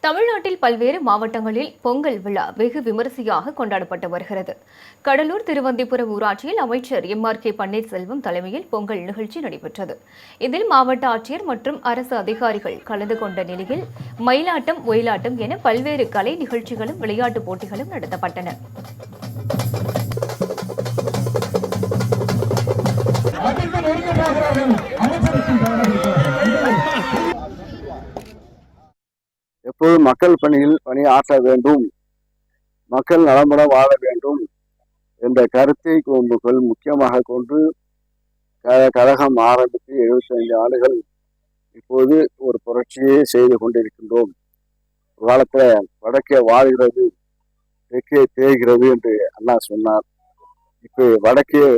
தமிழ்நாட்டில் பல்வேறு மாவட்டங்களில் பொங்கல் விழா வெகு விமரிசையாக கொண்டாடப்பட்டு வருகிறது. கடலூர் திருவந்திபுரம் ஊராட்சியில் அமைச்சர் எம். ஆர். கே. பன்னீர்செல்வம் தலைமையில் பொங்கல் நிகழ்ச்சி நடைபெற்றது. இதில் மாவட்ட ஆட்சியர் மற்றும் அரசு அதிகாரிகள் கலந்து கொண்ட நிலையில் மயிலாட்டம் ஒயிலாட்டம் என பல்வேறு கலை நிகழ்ச்சிகளும் விளையாட்டுப் போட்டிகளும் நடத்தப்பட்டன. எப்போதும் மக்கள் பணியில் பணியாற்ற வேண்டும். மக்கள் நலமுட வாழ வேண்டும் என்ற கருத்தை கொண்டு முக்கியமாக கொண்டு க- கழகம் ஆரம்பித்து எழுபத்தி ஐந்து ஆண்டுகள் இப்போது ஒரு புரட்சியை செய்து கொண்டிருக்கின்றோம். ஒரு காலத்தில் வடக்கே வாழ்கிறது தெற்கே தேய்கிறது என்று அண்ணா சொன்னார். இப்போ வடக்கே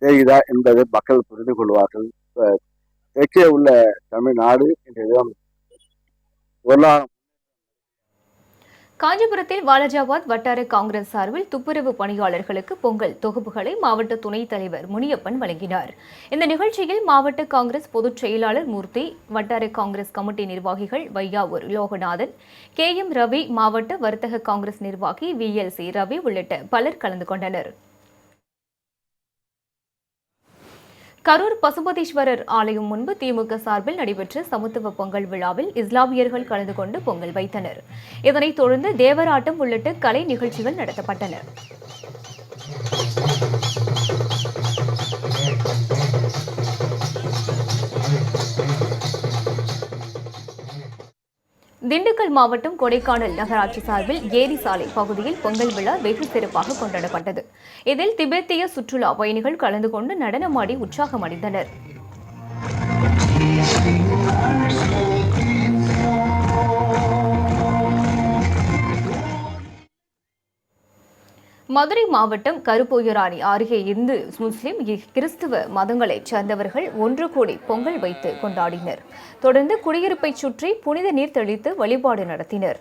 தேய்தா என்பதை மக்கள் புரிந்து கொள்வார்கள். இப்போ தெற்கே உள்ள தமிழ்நாடு இன்றைய தினம் பொருளாதார காஞ்சிபுரத்தில் வாலஜாபாத் வட்டார காங்கிரஸ் சார்பில் துப்புரவு பணியாளர்களுக்கு பொங்கல் தொகுப்புகளை மாவட்ட துணைத் தலைவர் முனியப்பன் வழங்கினார். இந்த நிகழ்ச்சியில் மாவட்ட காங்கிரஸ் பொதுச் செயலாளர் மூர்த்தி வட்டார காங்கிரஸ் கமிட்டி நிர்வாகிகள் வையாவூர் லோகநாதன் கே எம் ரவி மாவட்ட வர்த்தக காங்கிரஸ் நிர்வாகி வி எல் சி ரவி உள்ளிட்ட பலர் கலந்து கொண்டனர். கரூர் பசுபதீஸ்வரர் ஆலயம் முன்பு திமுக சார்பில் நடைபெற்ற சமத்துவ பொங்கல் விழாவில் இஸ்லாமியர்கள் கலந்து கொண்டு பொங்கல் வைத்தனர். இதனைத் தொடர்ந்து தேவராட்டம் உள்ளிட்ட கலை நிகழ்ச்சிகள் நடத்தப்பட்டன. திண்டுக்கல் மாவட்டம் கொடைக்கானல் நகராட்சி சார்பில் ஏரி சாலை பகுதியில் பொங்கல் விழா வெகு சிறப்பாக கொண்டாடப்பட்டது. இதில் திபெத்திய சுற்றுலா பயணிகள் கலந்து கொண்டு நடனமாடி உற்சாகமடைந்தனர். மதுரை மாவட்டம் கருப்போயராணி அருகே இந்து முஸ்லிம் கிறிஸ்துவ மதங்களைச் சேர்ந்தவர்கள் ஒன்று கூடி பொங்கல் வைத்து கொண்டாடினர். தொடர்ந்து குடியிருப்பைச் சுற்றி புனித நீர் தெளித்து வழிபாடு நடத்தினர்.